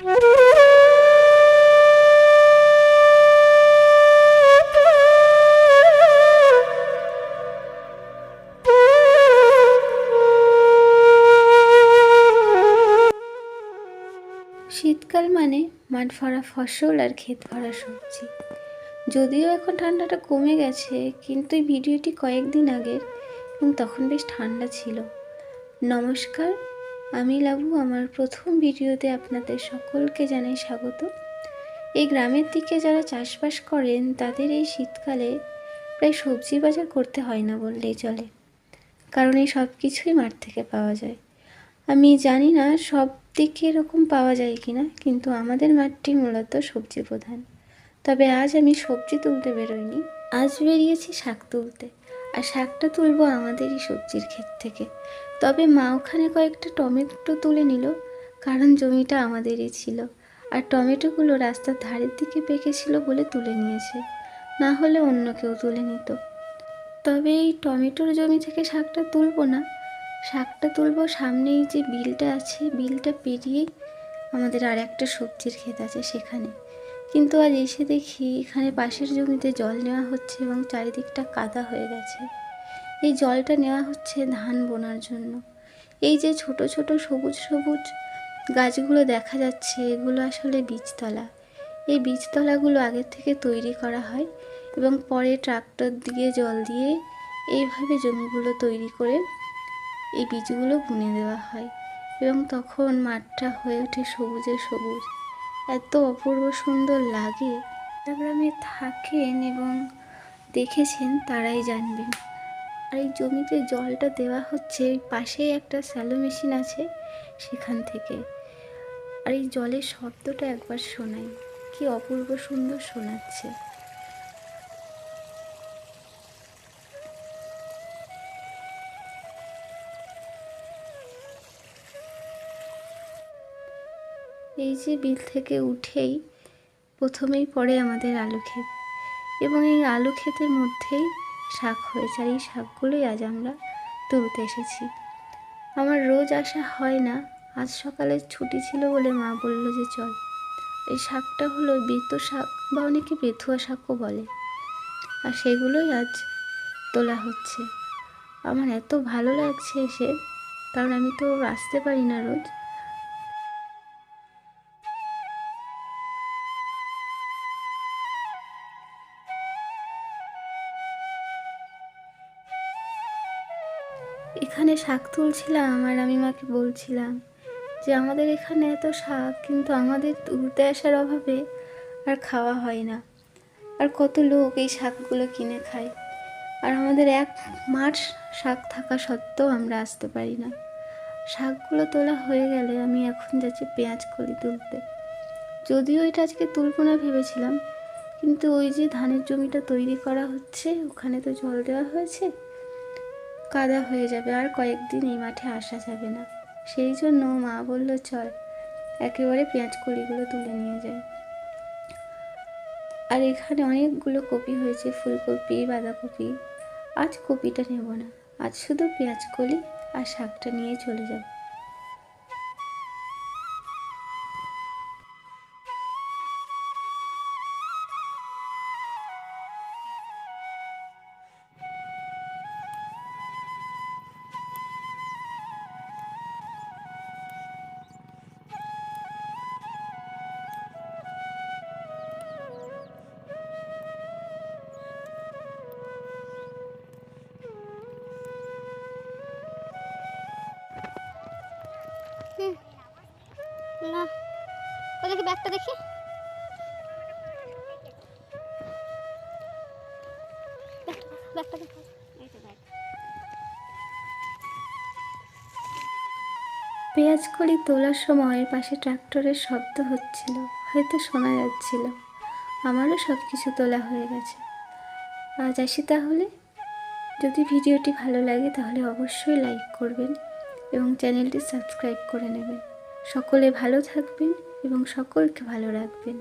শীতকাল মানে মাঠ ভরা ফসল আর ক্ষেত ভরা সবজি। যদিও এখন ঠান্ডাটা কমে গেছে, কিন্তু এই ভিডিওটি কয়েকদিন আগের, এবং তখন বেশ ঠান্ডা ছিল। নমস্কার আমি লাবু, আমার প্রথম ভিডিওতে আপনাদের সকলকে জানাই স্বাগত। এই গ্রামের দিকে যারা চাষবাস করেন, তাদের এই শীতকালে প্রায় সবজি বাজার করতে হয় না বললেই চলে। কারণ এই সব কিছুই মাঠ থেকে পাওয়া যায়। আমি জানি না সব দিকে এরকম পাওয়া যায় কি না কিন্তু আমাদের মাঠটি মূলত সবজি প্রধান। তবে আজ আমি সবজি তুলতে বেরোইনি, আজ বেরিয়েছি শাক তুলতে। আর শাকটা তুলবো আমাদেরই সবজির ক্ষেত থেকে। তবে মা ওখানে কয়েকটা টমেটো তুলে নিল, কারণ জমিটা আমাদেরই ছিল। আর টমেটোগুলো রাস্তার ধারের দিকে পেকেছিল বলে তুলে নিয়েছে। না হলে অন্য কেউ তুলে নিত। তবে এই টমেটোর জমি থেকে শাকটা তুলবো না। শাকটা তুলবো সামনেই যে বিলটা আছে, বিলটা পেরিয়েই আমাদের আর একটা সবজির ক্ষেত আছে সেখানে। কিন্তু আজ এসে দেখি এখানে পাশের জমিতে জল নেওয়া হচ্ছে এবং চারিদিকটা কাদা হয়ে গেছে। এই জলটা নেওয়া হচ্ছে ধান বোনার জন্য। এই যে ছোট ছোট সবুজ সবুজ গাছগুলো দেখা যাচ্ছে, এগুলো আসলে বীজতলা। এই বীজতলাগুলো আগের থেকে তৈরি করা হয় এবং পরে ট্রাক্টর দিয়ে, জল দিয়ে এইভাবে জমিগুলো তৈরি করে এই বীজগুলো বুনে দেওয়া হয়। এবং তখন মাঠটা হয়ে ওঠে সবুজে সবুজ। এত অপূর্ব সুন্দর লাগে। গ্রামে থাকেন এবং দেখেছেন তারাই জানবেন। আর এই জমিতে জলটা দেওয়া হচ্ছে পাশেই একটা স্যালো মেশিন আছে সেখান থেকে। আর এই জলের শব্দটা একবার শোনাই, কি অপূর্ব সুন্দর শোনাচ্ছে। এই যে বিল থেকে উঠেই প্রথমেই পড়ে আমাদের আলু ক্ষেত। এবং এই আলু ক্ষেতের মধ্যেই শাক হয়েছে আর এই শাকগুলোই আজ আমরা তুলতে এসেছি। আমার রোজ আসা হয় না। আজ সকালে ছুটি ছিল বলে মা বলল যে চল। এই শাকটা হলো বেতো শাক বা অনেকে বেথুয়া শাকও বলে। আর সেগুলোই আজ তোলা হচ্ছে। আমার এত ভালো লাগছে এসে। কারণ আমি তো আসতে পারি না রোজ। এখানে শাক তুলছিলাম আর আমি মাকে বলছিলাম যে আমাদের এখানে এত শাক, কিন্তু আমাদের তুলতে আসার অভাবে আর খাওয়া হয় না। আর কত লোক এই শাকগুলো কিনে খায়। আর আমাদের এক মাঠ শাক থাকা সত্ত্বেও আমরা আসতে পারি না। শাকগুলো তোলা হয়ে গেলে আমি এখন যাচ্ছি পেঁয়াজ কলি তুলতে। যদিও এটা আজকে তুলবো না ভেবেছিলাম, কিন্তু ওই যে ধানের জমিটা তৈরি করা হচ্ছে, ওখানে তো জল দেওয়া হয়েছে। কাদা হয়ে যাবে, আর কয়েকদিন এই মাঠে আসা যাবে না। সেই জন্য মা বলল, চল, একেবারে পেঁয়াজ কলিগুলো তুলে নিয়ে যায় আর এখানে অনেকগুলো কপি হয়েছে, ফুলকপি, বাঁধাকপি। আজ কপিটা নেব না, আজ শুধু পেঁয়াজ কলি আর শাকটা নিয়ে চলে যাব। না। ও দেখি? ব্যাগটা দেখি। পেঁয়াজ কলি তোলার সময় পাশে ট্রাক্টরের শব্দ হচ্ছিল, হয়তো শোনা যাচ্ছিল। আমারও সব কিছু তোলা হয়ে গেছে। আজ আসি তাহলে? যদি ভিডিওটি ভালো লাগে তাহলে অবশ্যই লাইক করবেন। এবং চ্যানেলটি সাবস্ক্রাইব করে নেবেন। সকলে ভালো থাকবেন এবং সকলকে ভালো রাখবেন।